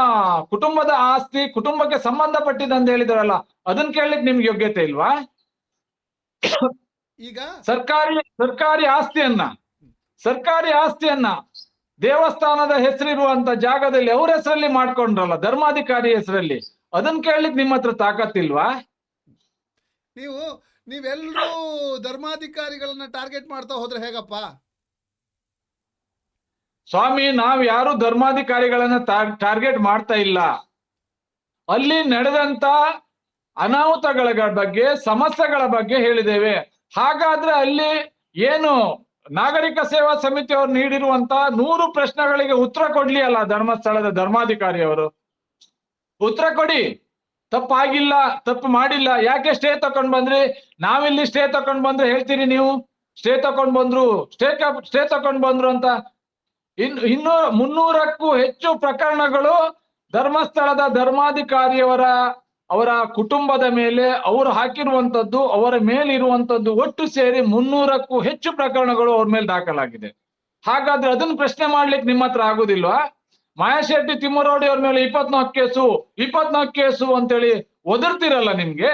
ಕುಟುಂಬದ ಆಸ್ತಿ ಕುಟುಂಬಕ್ಕೆ ಸಂಬಂಧಪಟ್ಟಿದೆ ಅಂತ ಹೇಳಿದ್ರಲ್ಲ ಅದನ್ನ ಕೇಳಲಿಕ್ಕೆ ನಿಮ್ಗೆ ಯೋಗ್ಯತೆ ಇಲ್ವಾ? ಈಗ ಸರ್ಕಾರಿ ಸರ್ಕಾರಿ ಆಸ್ತಿಯನ್ನ ಸರ್ಕಾರಿ ಆಸ್ತಿಯನ್ನ ದೇವಸ್ಥಾನದ ಹೆಸರಿರುವಂತ ಜಾಗದಲ್ಲಿ ಅವ್ರ ಹೆಸರಲ್ಲಿ ಮಾಡ್ಕೊಂಡ್ರಲ್ಲ ಧರ್ಮಾಧಿಕಾರಿ ಹೆಸರಲ್ಲಿ ಅದನ್ನ ಕೇಳಲಿಕ್ಕೆ ನಿಮ್ಮ ಹತ್ರ ತಾಕತ್ತಿಲ್ವಾ ನೀವು ನೀವೆಲ್ಲರೂ ಧರ್ಮಾಧಿಕಾರಿಗಳನ್ನ ಟಾರ್ಗೆಟ್ ಮಾಡ್ತಾ ಹೋದ್ರೆ ಹೇಗಪ್ಪ? ಸ್ವಾಮಿ, ನಾವ್ ಯಾರು ಧರ್ಮಾಧಿಕಾರಿಗಳನ್ನ ಟಾರ್ಗೆಟ್ ಮಾಡ್ತಾ ಇಲ್ಲ. ಅಲ್ಲಿ ನಡೆದಂತ ಅನಾಹುತಗಳ ಬಗ್ಗೆ, ಸಮಸ್ಯೆಗಳ ಬಗ್ಗೆ ಹೇಳಿದ್ದೇವೆ. ಹಾಗಾದ್ರೆ ಅಲ್ಲಿ ಏನು ನಾಗರಿಕ ಸೇವಾ ಸಮಿತಿಯವರು ನೀಡಿರುವಂತ ನೂರು ಪ್ರಶ್ನೆಗಳಿಗೆ ಉತ್ತರ ಕೊಡ್ಲಿ ಅಲ್ಲ ಧರ್ಮಸ್ಥಳದ ಧರ್ಮಾಧಿಕಾರಿಯವರು ಉತ್ತರ ಕೊಡಿ. ತಪ್ಪಾಗಿಲ್ಲ, ತಪ್ಪು ಮಾಡಿಲ್ಲ. ಯಾಕೆ ಸ್ಟೇ ತಕೊಂಡ್ ಬಂದ್ರಿ? ನಾವಿಲ್ಲಿ ಸ್ಟೇ ತಕೊಂಡ್ ಬಂದ್ರೆ ಹೇಳ್ತೀರಿ ನೀವು? ಸ್ಟೇ ತಕೊಂಡ್ ಬಂದ್ರು, ಸ್ಟೇ ಸ್ಟೇ ತಕೊಂಡ್ ಬಂದ್ರು ಅಂತ. ಇನ್ ಇನ್ನು ಮುನ್ನೂರಕ್ಕೂ ಹೆಚ್ಚು ಪ್ರಕರಣಗಳು ಧರ್ಮಸ್ಥಳದ ಧರ್ಮಾಧಿಕಾರಿಯವರ, ಅವರ ಕುಟುಂಬದ ಮೇಲೆ ಅವರು ಹಾಕಿರುವಂತದ್ದು ಅವರ ಮೇಲಿರುವಂತದ್ದು ಒಟ್ಟು ಸೇರಿ ಮುನ್ನೂರಕ್ಕೂ ಹೆಚ್ಚು ಪ್ರಕರಣಗಳು ಅವ್ರ ಮೇಲೆ ದಾಖಲಾಗಿದೆ. ಹಾಗಾದ್ರೆ ಅದನ್ನ ಪ್ರಶ್ನೆ ಮಾಡ್ಲಿಕ್ಕೆ ನಿಮ್ಮ ಹತ್ರ ಆಗುದಿಲ್ವಾ? ಮಾಯಾಶೆಟ್ಟಿ ತಿಮ್ಮರೋಡಿ ಅವ್ರ ಮೇಲೆ ಇಪ್ಪತ್ನಾಲ್ಕು ಕೇಸು ಇಪ್ಪತ್ನಾಲ್ಕು ಕೇಸು ಅಂತೇಳಿ ಒದರ್ತಿರಲ್ಲ ನಿಮ್ಗೆ?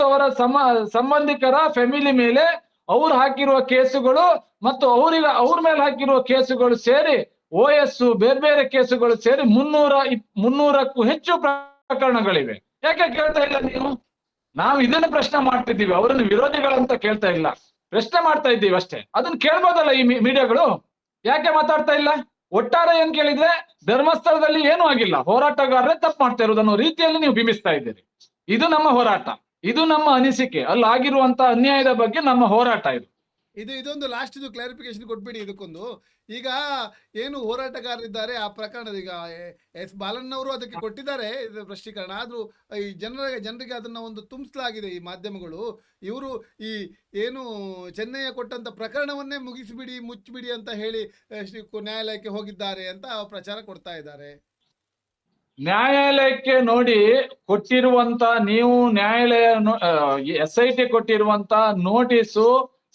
ಅವರ ಸಮ, ಸಂಬಂಧಿಕರ ಫ್ಯಾಮಿಲಿ ಮೇಲೆ ಅವ್ರು ಹಾಕಿರುವ ಕೇಸುಗಳು ಮತ್ತು ಅವರಿಗೆ ಅವ್ರ ಮೇಲೆ ಹಾಕಿರುವ ಕೇಸುಗಳು ಸೇರಿ ಓ ಎಸ್ ಬೇರೆ ಬೇರೆ ಕೇಸುಗಳು ಸೇರಿ ಮುನ್ನೂರ ಮುನ್ನೂರಕ್ಕೂ ಹೆಚ್ಚು ಪ್ರಕರಣಗಳಿವೆ. ಯಾಕೆ ಕೇಳ್ತಾ ಇಲ್ಲ ನೀವು? ನಾವು ಇದನ್ನ ಪ್ರಶ್ನೆ ಮಾಡ್ತಿದ್ದೀವಿ. ಅವರನ್ನು ವಿರೋಧಿಗಳಂತ ಕೇಳ್ತಾ ಇಲ್ಲ. ಪ್ರಶ್ನೆ ಮಾಡ್ತಾ ಇದ್ದೀವಿ ಅಷ್ಟೇ. ಅದನ್ನ ಕೇಳ್ಬೋದಲ್ಲ ಈ ಮೀಡಿಯಾಗಳು? ಯಾಕೆ ಮಾತಾಡ್ತಾ ಇಲ್ಲ? ಒಟ್ಟಾರೆ ಏನ್ ಕೇಳಿದ್ರೆ ಧರ್ಮಸ್ಥಳದಲ್ಲಿ ಏನೂ ಆಗಿಲ್ಲ. ಹೋರಾಟಗಾರರೇ ತಪ್ಪು ಮಾಡ್ತಾ ಇರೋದು ಅನ್ನೋ ರೀತಿಯಲ್ಲಿ ನೀವು ಬಿಂಬಿಸ್ತಾ ಇದ್ದೀರಿ. ಇದು ನಮ್ಮ ಹೋರಾಟ. ಇದು ನಮ್ಮ ಅನಿಸಿಕೆ. ಅಲ್ಲಿ ಆಗಿರುವಂತ ಅನ್ಯಾಯದ ಬಗ್ಗೆ ನಮ್ಮ ಹೋರಾಟ ಇದು. ಇದು, ಇದೊಂದು ಲಾಸ್ಟ್ ಇದು ಕ್ಲಾರಿಫಿಕೇಶನ್ ಕೊಟ್ಬಿಡಿ ಇದಕ್ಕೊಂದು. ಈಗ ಏನು ಹೋರಾಟಗಾರರಿದ್ದಾರೆ ಆ ಪ್ರಕರಣದ ಈಗ ಎಸ್ ಬಾಲಣ್ಣವರು ಅದಕ್ಕೆ ಕೊಟ್ಟಿದ್ದಾರೆ ಸ್ಪಷ್ಟೀಕರಣ ಆದರೂ ಈ ಜನರ, ಜನರಿಗೆ ಅದನ್ನ ಒಂದು ತುಂಬಿಸಲಾಗಿದೆ ಈ ಮಾಧ್ಯಮಗಳು. ಇವರು ಈ ಏನು ಚೆನ್ನೈಯ ಕೊಟ್ಟಂತ ಪ್ರಕರಣವನ್ನೇ ಮುಗಿಸಿಬಿಡಿ, ಮುಚ್ಚಿಬಿಡಿ ಅಂತ ಹೇಳಿ ನ್ಯಾಯಾಲಯಕ್ಕೆ ಹೋಗಿದ್ದಾರೆ ಅಂತ ಪ್ರಚಾರ ಕೊಡ್ತಾ ಇದ್ದಾರೆ. ನ್ಯಾಯಾಲಯಕ್ಕೆ ನೋಡಿ ಕೊಟ್ಟಿರುವಂತ ನೀವು ನ್ಯಾಯಾಲಯ ಎಸ್ ಐ ಟಿ ಕೊಟ್ಟಿರುವಂತ ನೋಟಿಸು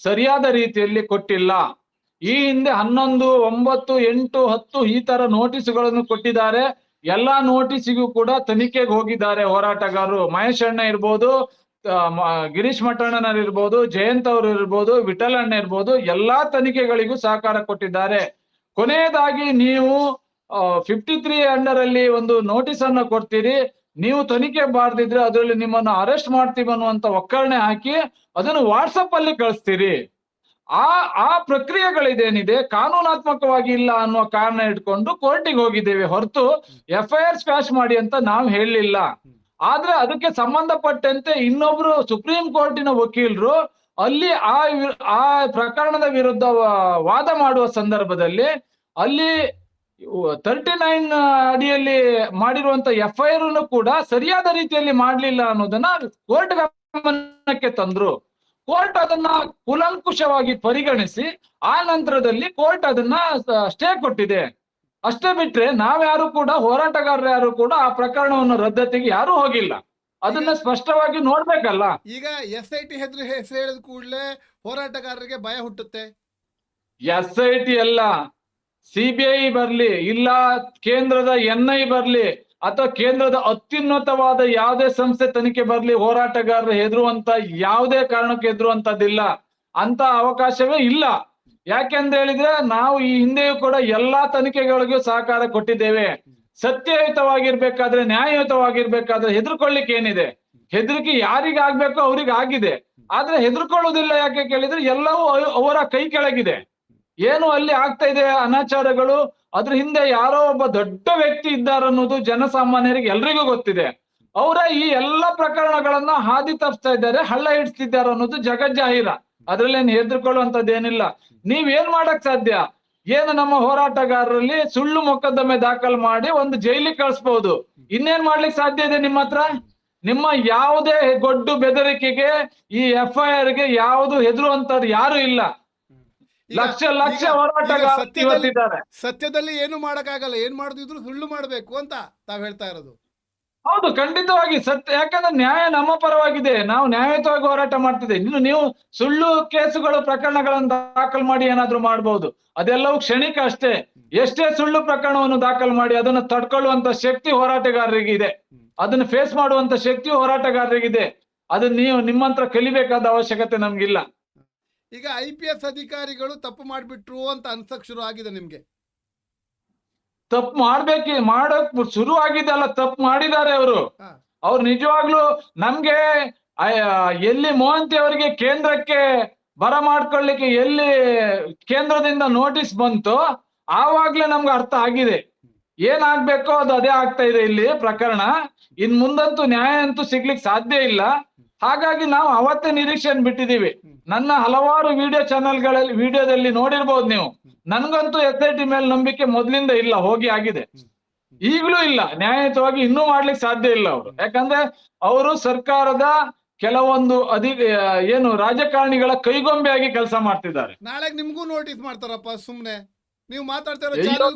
ಸರಿಯಾದ ರೀತಿಯಲ್ಲಿ ಕೊಟ್ಟಿಲ್ಲ. ಈ ಹಿಂದೆ ಹನ್ನೊಂದು, ಒಂಬತ್ತು, ಎಂಟು, ಹತ್ತು ಈ ತರ ನೋಟಿಸ್ಗಳನ್ನು ಕೊಟ್ಟಿದ್ದಾರೆ. ಎಲ್ಲಾ ನೋಟಿಸಿಗೂ ಕೂಡ ತನಿಖೆಗೆ ಹೋಗಿದ್ದಾರೆ ಹೋರಾಟಗಾರರು. ಮಹೇಶ್ ಅಣ್ಣ ಇರ್ಬೋದು ಗಿರೀಶ್ ಮಠಣ್ಣನರ್ ಇರ್ಬೋದು, ಜಯಂತ್ ಅವರು ಇರ್ಬೋದು, ವಿಠಲ್ ಅಣ್ಣ ಇರ್ಬೋದು ಎಲ್ಲಾ ತನಿಖೆಗಳಿಗೂ ಸಹಕಾರ ಕೊಟ್ಟಿದ್ದಾರೆ. ಕೊನೆಯದಾಗಿ ನೀವು ಫಿಫ್ಟಿ ತ್ರೀ ಅಂಡರ್ ಅಲ್ಲಿ ಒಂದು ನೋಟಿಸ್ ಅನ್ನ ಕೊಡ್ತೀರಿ. ನೀವು ತನಿಖೆ ಬಾರ್ದಿದ್ರೆ ಅದರಲ್ಲಿ ನಿಮ್ಮನ್ನು ಅರೆಸ್ಟ್ ಮಾಡ್ತೀವಿ ಅನ್ನುವಂತ ಒಕ್ಕರಣೆ ಹಾಕಿ ಅದನ್ನು ವಾಟ್ಸಪ್ ಅಲ್ಲಿ ಕಳಿಸ್ತೀರಿ. ಆ ಆ ಪ್ರಕ್ರಿಯೆಗಳಿದೇನಿದೆ ಕಾನೂನಾತ್ಮಕವಾಗಿ ಇಲ್ಲ ಅನ್ನುವ ಕಾರಣ ಇಟ್ಕೊಂಡು ಕೋರ್ಟಿಗೆ ಹೋಗಿದ್ದೇವೆ ಹೊರತು ಎಫ್ ಐ ಆರ್ ಸ್ಕ್ವಾಶ್ ಮಾಡಿ ಅಂತ ನಾವು ಹೇಳಲಿಲ್ಲ. ಆದ್ರೆ ಅದಕ್ಕೆ ಸಂಬಂಧಪಟ್ಟಂತೆ ಇನ್ನೊಬ್ರು ಸುಪ್ರೀಂ ಕೋರ್ಟಿನ ವಕೀಲರು ಅಲ್ಲಿ ಆ ಆ ಪ್ರಕರಣದ ವಿರುದ್ಧ ವಾದ ಮಾಡುವ ಸಂದರ್ಭದಲ್ಲಿ ಅಲ್ಲಿ ತರ್ಟಿ ನೈನ್ ಅಡಿಯಲ್ಲಿ ಮಾಡಿರುವಂತ ಎಫ್ ಐ ಆರ್ ಕೂಡ ಸರಿಯಾದ ರೀತಿಯಲ್ಲಿ ಮಾಡಲಿಲ್ಲ ಅನ್ನೋದನ್ನ ಕೋರ್ಟ್ ಗಮನಕ್ಕೆ ತಂದ್ರು. ಕೋರ್ಟ್ ಅದನ್ನ ಕುಲಂಕುಷವಾಗಿ ಪರಿಗಣಿಸಿ ಆ ನಂತರದಲ್ಲಿ ಕೋರ್ಟ್ ಅದನ್ನ ಸ್ಟೇ ಕೊಟ್ಟಿದೆ. ಅಷ್ಟೇ ಬಿಟ್ರೆ ನಾವ್ಯಾರು ಕೂಡ ಹೋರಾಟಗಾರರು ಯಾರು ಕೂಡ ಆ ಪ್ರಕರಣವನ್ನು ರದ್ದತಿಗೆ ಯಾರು ಹೋಗಿಲ್ಲ. ಅದನ್ನ ಸ್ಪಷ್ಟವಾಗಿ ನೋಡ್ಬೇಕಲ್ಲ. ಈಗ ಎಸ್ ಐ ಟಿ ಹೆಸರು ಹೆಸರು ಹೇಳಿದ ಕೂಡಲೇ ಹೋರಾಟಗಾರರಿಗೆ ಭಯ ಹುಟ್ಟುತ್ತೆ. ಎಸ್ ಐ ಟಿ ಅಲ್ಲ. ಸಿಬಿಐ ಬರ್ಲಿ ಇಲ್ಲ ಕೇಂದ್ರದ ಎನ್ ಐ ಬರ್ಲಿ ಅಥವಾ ಕೇಂದ್ರದ ಅತ್ಯುನ್ನತವಾದ ಯಾವುದೇ ಸಂಸ್ಥೆ ತನಿಖೆ ಬರ್ಲಿ ಹೋರಾಟಗಾರರು ಹೆದರುವಂತ ಯಾವುದೇ ಕಾರಣಕ್ಕೆ ಹೆದರುವಂತದ್ದಿಲ್ಲ. ಅಂತ ಅವಕಾಶವೇ ಇಲ್ಲ. ಯಾಕೆಂತ ಹೇಳಿದ್ರೆ ನಾವು ಈ ಹಿಂದೆಯೂ ಕೂಡ ಎಲ್ಲಾ ತನಿಖೆಗಳಿಗೂ ಸಹಕಾರ ಕೊಟ್ಟಿದ್ದೇವೆ. ಸತ್ಯಯುತವಾಗಿರ್ಬೇಕಾದ್ರೆ, ನ್ಯಾಯಯುತವಾಗಿರ್ಬೇಕಾದ್ರೆ ಹೆದರ್ಕೊಳ್ಳಿಕ್ಕೆ ಏನಿದೆ? ಹೆದರಿಕೆ ಯಾರಿಗಾಗ್ಬೇಕೋ ಅವ್ರಿಗಾಗಿದೆ. ಅವ್ರಿಗೆ ಆಗಿದೆ ಆದ್ರೆ ಹೆದರ್ಕೊಳ್ಳೋದಿಲ್ಲ ಯಾಕೆ ಕೇಳಿದ್ರೆ ಎಲ್ಲವೂ ಅವರ ಕೈ ಕೆಳಗಿದೆ. ಏನು ಅಲ್ಲಿ ಆಗ್ತಾ ಇದೆ ಅನಾಚಾರಗಳು? ಅದ್ರ ಹಿಂದೆ ಯಾರೋ ಒಬ್ಬ ದೊಡ್ಡ ವ್ಯಕ್ತಿ ಇದ್ದಾರೆ ಅನ್ನೋದು ಜನಸಾಮಾನ್ಯರಿಗೆ ಎಲ್ರಿಗೂ ಗೊತ್ತಿದೆ. ಅವರ ಈ ಎಲ್ಲ ಪ್ರಕರಣಗಳನ್ನ ಹಾದಿ ತಪ್ಪಿಸ್ತಾ ಇದ್ದಾರೆ, ಹಳ್ಳ ಹಿಡಿಸ್ತಿದ್ದಾರೆ ಅನ್ನೋದು ಜಗಜ್ಜಾಹಿರ. ಅದ್ರಲ್ಲೇನು ಹೆದರ್ಕೊಳ್ಳುವಂತದ್ದು ಏನಿಲ್ಲ ನೀವ್ ಏನ್ ಮಾಡಕ್ ಸಾಧ್ಯ? ಏನು ನಮ್ಮ ಹೋರಾಟಗಾರರಲ್ಲಿ ಸುಳ್ಳು ಮೊಕದ್ದಮೆ ದಾಖಲ್ ಮಾಡಿ ಒಂದು ಜೈಲಿಗೆ ಕಳಿಸ್ಬಹುದು ಇನ್ನೇನ್ ಮಾಡ್ಲಿಕ್ಕೆ ಸಾಧ್ಯ ಇದೆ ನಿಮ್ಮ ಹತ್ರ? ನಿಮ್ಮ ಯಾವುದೇ ಗೊಡ್ಡು ಬೆದರಿಕೆಗೆ ಈ ಎಫ್ ಐ ಗೆ ಯಾವುದು ಹೆದರುವಂತದ್ದು ಯಾರು ಇಲ್ಲ. ಲಕ್ಷ ಲಕ್ಷ ಸತ್ಯದಲ್ಲಿ ಏನು ಮಾಡಕ್ಕಾಗಲ್ಲ ಏನ್ ಮಾಡುದಿದ್ರು ಸುಳ್ಳು ಮಾಡ್ಬೇಕು ಅಂತ ತಾವ್ ಹೇಳ್ತಾ ಇರೋದು. ಹೌದು ಖಂಡಿತವಾಗಿ ಸತ್ಯ. ಯಾಕಂದ್ರೆ ನ್ಯಾಯ ನಮ್ಮ ಪರವಾಗಿದೆ. ನಾವು ನ್ಯಾಯಯುತವಾಗಿ ಹೋರಾಟ ಮಾಡ್ತಿದ್ದೆ ಇನ್ನು ನೀವು ಸುಳ್ಳು ಕೇಸುಗಳು ಪ್ರಕರಣಗಳನ್ನು ದಾಖಲು ಮಾಡಿ ಏನಾದ್ರೂ ಮಾಡಬಹುದು ಅದೆಲ್ಲವೂ ಕ್ಷಣಿಕ ಅಷ್ಟೇ. ಎಷ್ಟೇ ಸುಳ್ಳು ಪ್ರಕರಣವನ್ನು ದಾಖಲು ಮಾಡಿ ಅದನ್ನು ತಡ್ಕೊಳ್ಳುವಂತ ಶಕ್ತಿ ಹೋರಾಟಗಾರರಿಗೆ ಇದೆ. ಅದನ್ನ ಫೇಸ್ ಮಾಡುವಂತ ಶಕ್ತಿ ಹೋರಾಟಗಾರರಿಗಿದೆ ಅದನ್ನ ನೀವು ನಿಮ್ಮಂತ್ರ ಕಲಿಬೇಕಾದ ಅವಶ್ಯಕತೆ ನಮ್ಗಿಲ್ಲ. ಈಗ ಐ ಪಿ ಎಸ್ ಅಧಿಕಾರಿಗಳು ತಪ್ಪು ಮಾಡಿಬಿಟ್ರು ಅಂತ ಅನ್ಸಕ್ ಶುರು ಆಗಿದೆ ನಿಮ್ಗೆ? ತಪ್ಪು ಮಾಡ್ಬೇಕಿ ಮಾಡಕ್ ಶುರು ಆಗಿದೆ ಅಲ್ಲ ತಪ್ಪು ಮಾಡಿದ್ದಾರೆ ಅವರು. ಅವ್ರು ನಿಜವಾಗ್ಲೂ ನಮ್ಗೆ ಎಲ್ಲಿ ಮೋಹಂತಿ ಅವರಿಗೆ ಕೇಂದ್ರಕ್ಕೆ ಬರ ಮಾಡ್ಕೊಳ್ಳಿಕ್ಕೆ ಎಲ್ಲಿ ಕೇಂದ್ರದಿಂದ ನೋಟಿಸ್ ಬಂತು ಆವಾಗ್ಲೇ ನಮ್ಗೆ ಅರ್ಥ ಆಗಿದೆ. ಏನಾಗ್ಬೇಕೋ ಅದು ಅದೇ ಆಗ್ತಾ ಇದೆ ಇಲ್ಲಿ ಪ್ರಕರಣ. ಇನ್ ಮುಂದಂತೂ ನ್ಯಾಯ ಅಂತೂ ಸಿಗ್ಲಿಕ್ಕೆ ಸಾಧ್ಯ ಇಲ್ಲ. ಹಾಗಾಗಿ ನಾವು ಅವತ್ತೇ ನಿರೀಕ್ಷೆಯನ್ನು ಬಿಟ್ಟಿದೀವಿ ನನ್ನ ಹಲವಾರು ವಿಡಿಯೋ ಚಾನೆಲ್ಗಳಲ್ಲಿ ವಿಡಿಯೋದಲ್ಲಿ ನೋಡಿರ್ಬೋದು ನೀವು. ನನ್ಗಂತೂ ಎಸ್ ಐ ಟಿ ಮೇಲೆ ನಂಬಿಕೆ ಮೊದಲಿಂದ ಇಲ್ಲ ಹೋಗಿ ಆಗಿದೆ. ಈಗಲೂ ಇಲ್ಲ ನ್ಯಾಯಯುತವಾಗಿ ಇನ್ನೂ ಮಾಡ್ಲಿಕ್ಕೆ ಸಾಧ್ಯ ಇಲ್ಲ ಅವರು. ಯಾಕಂದ್ರೆ ಅವರು ಸರ್ಕಾರದ ಕೆಲವೊಂದು ಅಧಿ ಏನು ರಾಜಕಾರಣಿಗಳ ಕೈಗೊಂಬೆಯಾಗಿ ಕೆಲಸ ಮಾಡ್ತಿದ್ದಾರೆ. ನಾಳೆ ನಿಮ್ಗೂ ನೋಟಿಸ್ ಮಾಡ್ತಾರಪ್ಪ ಸುಮ್ನೆ. ನೀವು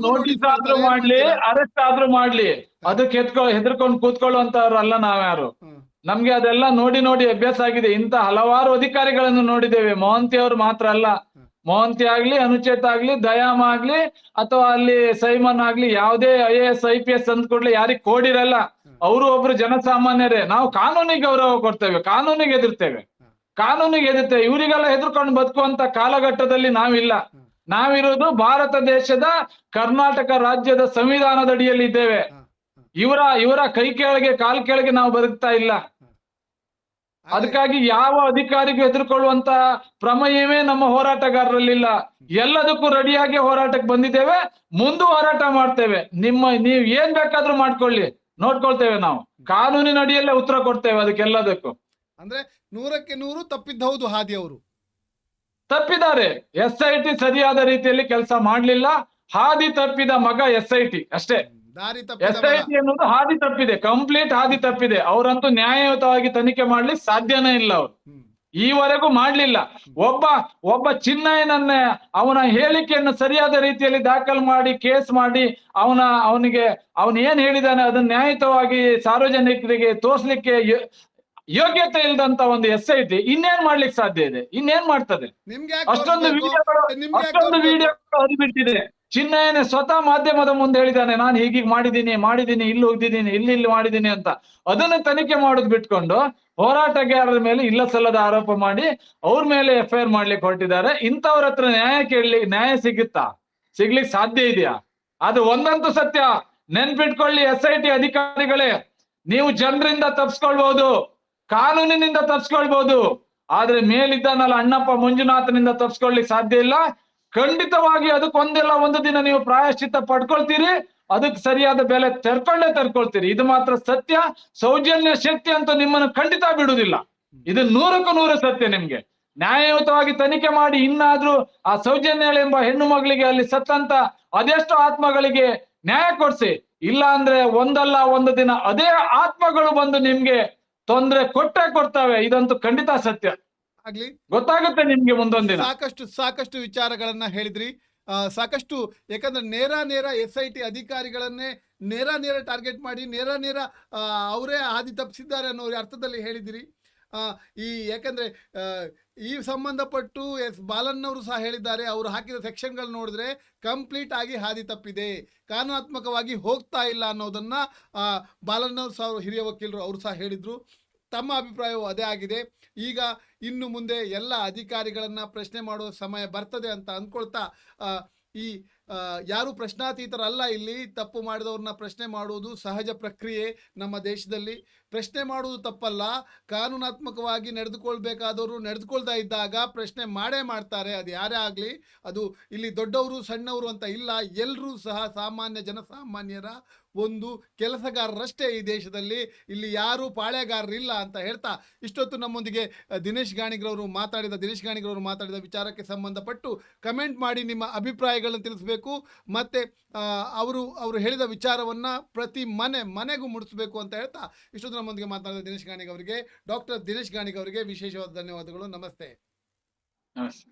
ನೋಟಿಸ್ ಆದ್ರೂ ಮಾಡ್ಲಿ ಅರೆಸ್ಟ್ ಆದ್ರೂ ಮಾಡ್ಲಿ. ಅದಕ್ಕೆ ಎತ್ಕೊ ಹೆದರ್ಕೊಂಡು ಕೂತ್ಕೊಳ್ಳುವಂತವ್ರು ಅಲ್ಲ ನಾವ್ಯಾರು. ನಮ್ಗೆ ಅದೆಲ್ಲ ನೋಡಿ ನೋಡಿ ಅಭ್ಯಾಸ ಆಗಿದೆ. ಇಂತ ಹಲವಾರು ಅಧಿಕಾರಿಗಳನ್ನು ನೋಡಿದ್ದೇವೆ. ಮೋಹಂತಿ ಅವರು ಮಾತ್ರ ಅಲ್ಲ. ಮೋಹಂತಿ ಆಗ್ಲಿ, ಅನುಚೇತ ಆಗ್ಲಿ, ದಯಾಮ ಆಗ್ಲಿ, ಅಥವಾ ಅಲ್ಲಿ ಸೈಮನ್ ಆಗ್ಲಿ, ಯಾವುದೇ I A S, I P S ಯಾರಿಗ್ ಕೋಡಿರಲ್ಲ. ಅವರು ಒಬ್ರು ಜನಸಾಮಾನ್ಯರೇ. ನಾವು ಕಾನೂನಿಗೆ ಗೌರವ ಕೊಡ್ತೇವೆ. ಕಾನೂನಿಗೆ ಎದುರ್ತೇವೆ ಕಾನೂನಿಗೆ ಎದುರ್ತೇವೆ ಇವರಿಗೆಲ್ಲ ಹೆದರ್ಕೊಂಡು ಬದುಕುವಂತ ಕಾಲಘಟ್ಟದಲ್ಲಿ ನಾವಿಲ್ಲ. ನಾವಿರೋದು ಭಾರತ ದೇಶದ ಕರ್ನಾಟಕ ರಾಜ್ಯದ ಸಂವಿಧಾನದ ಅಡಿಯಲ್ಲಿ ಇದ್ದೇವೆ. ಇವರ ಇವರ ಕೈ ಕೆಳಗೆ, ಕಾಲ್ ಕೆಳಗೆ ನಾವು ಬದುಕ್ತಾ ಇಲ್ಲ. ಅದಕ್ಕಾಗಿ ಯಾವ ಅಧಿಕಾರಿಗೂ ಎದುರುಕೊಳ್ಳುವಂತ ಪ್ರಮೇಯವೇ ನಮ್ಮ ಹೋರಾಟಗಾರರಲ್ಲಿಲ್ಲ. ಎಲ್ಲದಕ್ಕೂ ರೆಡಿಯಾಗಿ ಹೋರಾಟಕ್ಕೆ ಬಂದಿದ್ದೇವೆ. ಮುಂದೂ ಹೋರಾಟ ಮಾಡ್ತೇವೆ. ನಿಮ್ಮ ನೀವು ಏನ್ ಬೇಕಾದ್ರೂ ಮಾಡ್ಕೊಳ್ಳಿ. ನೋಡ್ಕೊಳ್ತೇವೆ ನಾವು. ಕಾನೂನಿನ ಅಡಿಯಲ್ಲೇ ಉತ್ತರ ಕೊಡ್ತೇವೆ ಅದಕ್ಕೆಲ್ಲದಕ್ಕೂ. ಅಂದ್ರೆ ನೂರಕ್ಕೆ ನೂರು ತಪ್ಪಿದ್ದ ಹೌದು ಹಾದಿ ಅವರು. ತಪ್ಪಿದ್ದಾರೆ. ಎಸ್ ಐ ಟಿ ಸರಿಯಾದ ರೀತಿಯಲ್ಲಿ ಕೆಲಸ ಮಾಡ್ಲಿಲ್ಲ. ಹಾದಿ ತಪ್ಪಿದ ಮಗ ಎಸ್ ಐ ಟಿ ಅಷ್ಟೇ. ದಾರಿ ಅನ್ನೋದು ಹಾದಿ ತಪ್ಪಿದೆ ಕಂಪ್ಲೀಟ್ ಹಾದಿ ತಪ್ಪಿದೆ. ಅವರಂತೂ ನ್ಯಾಯಯುತವಾಗಿ ತನಿಖೆ ಮಾಡ್ಲಿಕ್ಕೆ ಸಾಧ್ಯನೇ ಇಲ್ಲ ಅವ್ರು. ಈವರೆಗೂ ಮಾಡ್ಲಿಲ್ಲ. ಒಬ್ಬ ಒಬ್ಬ ಚಿನ್ನಯ್ಯನನ್ನ ಅವನ ಹೇಳಿಕೆಯನ್ನು ಸರಿಯಾದ ರೀತಿಯಲ್ಲಿ ದಾಖಲು ಮಾಡಿ ಕೇಸ್ ಮಾಡಿ ಅವನ ಅವನಿಗೆ ಅವನ್ ಏನ್ ಹೇಳಿದಾನೆ ಅದನ್ನ ನ್ಯಾಯಯುತವಾಗಿ ಸಾರ್ವಜನಿಕರಿಗೆ ತೋರ್ಸ್ಲಿಕ್ಕೆ ಯೋಗ್ಯತೆ ಇಲ್ದಂತ ಒಂದು ಎಸ್ ಐ ಟಿ ಇನ್ನೇನ್ ಮಾಡ್ಲಿಕ್ಕೆ ಸಾಧ್ಯ ಇದೆ? ಇನ್ನೇನ್ ಮಾಡ್ತದೆ? ಅಷ್ಟೊಂದು? ವಿಡಿಯೋಗಳು ಅಷ್ಟೊಂದು ವಿಡಿಯೋಗಳು ಹರಿಬಿಟ್ಟಿದೆ. ಚಿನ್ನಯ್ಯನೇ ಸ್ವತಃ ಮಾಧ್ಯಮದ ಮುಂದೆ ಹೇಳಿದ್ದಾನೆ ನಾನು ಹೀಗೀಗ್ ಮಾಡಿದ್ದೀನಿ ಮಾಡಿದ್ದೀನಿ, ಇಲ್ಲಿ ಹೋಗಿದ್ದೀನಿ ಇಲ್ಲಿ ಇಲ್ಲಿ ಮಾಡಿದ್ದೀನಿ ಅಂತ. ಅದನ್ನ ತನಿಖೆ ಮಾಡೋದು ಬಿಟ್ಕೊಂಡು ಹೋರಾಟಗಾರರ ಮೇಲೆ ಇಲ್ಲ ಸಲ್ಲದ ಆರೋಪ ಮಾಡಿ ಅವ್ರ ಮೇಲೆ ಎಫ್ ಐ ಆರ್ ಮಾಡ್ಲಿಕ್ಕೆ ಹೊರಟಿದ್ದಾರೆ. ಇಂಥವ್ರ ಹತ್ರ ನ್ಯಾಯ ಕೇಳಲಿ ನ್ಯಾಯ ಸಿಗುತ್ತಾ? ಸಿಗ್ಲಿಕ್ಕೆ ಸಾಧ್ಯ ಇದೆಯಾ? ಅದು ಒಂದಂತೂ ಸತ್ಯ. ನೆನ್ಪಿಟ್ಕೊಳ್ಳಿ, ಎಸ್ ಐ ಟಿ ಅಧಿಕಾರಿಗಳೇ, ನೀವು ಜನರಿಂದ ತಪ್ಸ್ಕೊಳ್ಬಹುದು ಕಾನೂನಿನಿಂದ ತಪ್ಸ್ಕೊಳ್ಬಹುದು ಆದ್ರೆ ಮೇಲಿದ್ದಾನಲ್ಲ ಅಣ್ಣಪ್ಪ ಮಂಜುನಾಥನಿಂದ ತಪ್ಸ್ಕೊಳ್ಲಿಕ್ಕೆ ಸಾಧ್ಯ ಇಲ್ಲ. ಖಂಡಿತವಾಗಿ ಅದಕ್ಕೆ ಒಂದೆಲ್ಲ ಒಂದು ದಿನ ನೀವು ಪ್ರಾಯಶ್ಚಿತ್ತ ಪಡ್ಕೊಳ್ತೀರಿ, ಅದಕ್ಕೆ ಸರಿಯಾದ ಬೆಲೆ ತೆರ್ಕೊಂಡೇ ತರ್ಕೊಳ್ತೀರಿ. ಇದು ಮಾತ್ರ ಸತ್ಯ, ಸೌಜನ್ಯ ಶಕ್ತಿ ಅಂತ ನಿಮ್ಮನ್ನು ಖಂಡಿತ ಬಿಡುವುದಿಲ್ಲ. ಇದು ನೂರಕ್ಕೂ ನೂರು ಸತ್ಯ ನಿಮ್ಗೆ. ನ್ಯಾಯಯುತವಾಗಿ ತನಿಖೆ ಮಾಡಿ ಇನ್ನಾದ್ರೂ ಆ ಸೌಜನ್ಯ ಎಂಬ ಹೆಣ್ಣು ಮಗಳಿಗೆ ಅಲ್ಲಿ ಸತ್ತಂತ ಅದೆಷ್ಟೋ ಆತ್ಮಗಳಿಗೆ ನ್ಯಾಯ ಕೊಡ್ಸಿ. ಇಲ್ಲ ಅಂದ್ರೆ ಒಂದಲ್ಲ ಒಂದು ದಿನ ಅದೇ ಆತ್ಮಗಳು ಬಂದು ನಿಮ್ಗೆ ತೊಂದರೆ ಕೊಟ್ಟೆ ಕೊಡ್ತವೆ. ಇದಂತೂ ಖಂಡಿತ ಸತ್ಯ. ಆಗ್ಲಿ. ಗೊತ್ತಾಗುತ್ತೆ ನಿಮ್ಗೆ ಮುಂದೊಂದಿನ ಸಾಕಷ್ಟು ಸಾಕಷ್ಟು ವಿಚಾರಗಳನ್ನ ಹೇಳಿದ್ರಿ. ಸಾಕಷ್ಟು ಯಾಕಂದ್ರೆ ನೇರ ನೇರ ಎಸ್ ಐ ಟಿ ಅಧಿಕಾರಿಗಳನ್ನೇ ನೇರ ನೇರ ಟಾರ್ಗೆಟ್ ಮಾಡಿ ನೇರ ನೇರ ಅವರೇ ಹಾದಿ ತಪ್ಪಿಸಿದ್ದಾರೆ ಅನ್ನೋ ಅರ್ಥದಲ್ಲಿ ಹೇಳಿದಿರಿ. ಈ ಯಾಕಂದ್ರೆ ಈ ಸಂಬಂಧಪಟ್ಟು ಎಸ್ ಬಾಲನ್ನವರು ಸಹ ಹೇಳಿದ್ದಾರೆ. ಅವರು ಹಾಕಿದ ಸೆಕ್ಷನ್ಗಳು ನೋಡಿದ್ರೆ ಕಂಪ್ಲೀಟ್ ಆಗಿ ಹಾದಿ ತಪ್ಪಿದೆ. ಕಾನೂನಾತ್ಮಕವಾಗಿ ಹೋಗ್ತಾ ಇಲ್ಲ ಅನ್ನೋದನ್ನ ಬಾಲನ್ನವರು ಸಹ ಹಿರಿಯ ವಕೀಲರು ಅವರು ಸಹ ಹೇಳಿದ್ರು. ತಮ್ಮ ಅಭಿಪ್ರಾಯವು ಅದೇ ಆಗಿದೆ. ಈಗ ಇನ್ನು ಮುಂದೆ ಎಲ್ಲ ಅಧಿಕಾರಿಗಳನ್ನು ಪ್ರಶ್ನೆ ಮಾಡುವ ಸಮಯ ಬರ್ತದೆ ಅಂತ ಅಂದ್ಕೊಳ್ತಾ ಈ ಯಾರು ಪ್ರಶ್ನಾತೀತರಲ್ಲ ಇಲ್ಲಿ. ತಪ್ಪು ಮಾಡಿದವ್ರನ್ನ ಪ್ರಶ್ನೆ ಮಾಡುವುದು ಸಹಜ ಪ್ರಕ್ರಿಯೆ ನಮ್ಮ ದೇಶದಲ್ಲಿ. ಪ್ರಶ್ನೆ ಮಾಡುವುದು ತಪ್ಪಲ್ಲ. ಕಾನೂನಾತ್ಮಕವಾಗಿ ನಡೆದುಕೊಳ್ಬೇಕಾದವರು ನಡೆದುಕೊಳ್ತಾ ಇದ್ದಾಗ ಪ್ರಶ್ನೆ ಮಾಡೇ ಮಾಡ್ತಾರೆ. ಅದು ಯಾರೇ ಆಗಲಿ, ಅದು ಇಲ್ಲಿ ದೊಡ್ಡವರು ಸಣ್ಣವರು ಅಂತ ಇಲ್ಲ. ಎಲ್ಲರೂ ಸಹ ಸಾಮಾನ್ಯ ಜನಸಾಮಾನ್ಯರ ಒಂದು ಕೆಲಸಗಾರರಷ್ಟೇ ಈ ದೇಶದಲ್ಲಿ. ಇಲ್ಲಿ ಯಾರು ಪಾಳೆಗಾರರಿಲ್ಲ ಅಂತ ಹೇಳ್ತಾ ಇಷ್ಟೊತ್ತು ನಮ್ಮೊಂದಿಗೆ ದಿನೇಶ್ ಗಾಣಿಗ್ರವರು ಮಾತಾಡಿದ, ದಿನೇಶ್ ಗಾಣಿಗ್ರವರು ಮಾತಾಡಿದ ವಿಚಾರಕ್ಕೆ ಸಂಬಂಧಪಟ್ಟು ಕಮೆಂಟ್ ಮಾಡಿ ನಿಮ್ಮ ಅಭಿಪ್ರಾಯಗಳನ್ನು ತಿಳಿಸಬೇಕು. ಮತ್ತು ಅವರು ಅವರು ಹೇಳಿದ ವಿಚಾರವನ್ನು ಪ್ರತಿ ಮನೆ, ಮನೆಗೂ ಮುಡಿಸ್ಬೇಕು ಅಂತ ಹೇಳ್ತಾ ಇಷ್ಟೊತ್ತು ನಮ್ಮೊಂದಿಗೆ ಮಾತಾಡಿದ ದಿನೇಶ್ ಗಾಣಿಗ್ ಅವರಿಗೆ, ಡಾಕ್ಟರ್ ದಿನೇಶ್ ಗಾಣಿಗವರಿಗೆ ವಿಶೇಷವಾದ ಧನ್ಯವಾದಗಳು. ನಮಸ್ತೆ. ನಮಸ್ತೆ.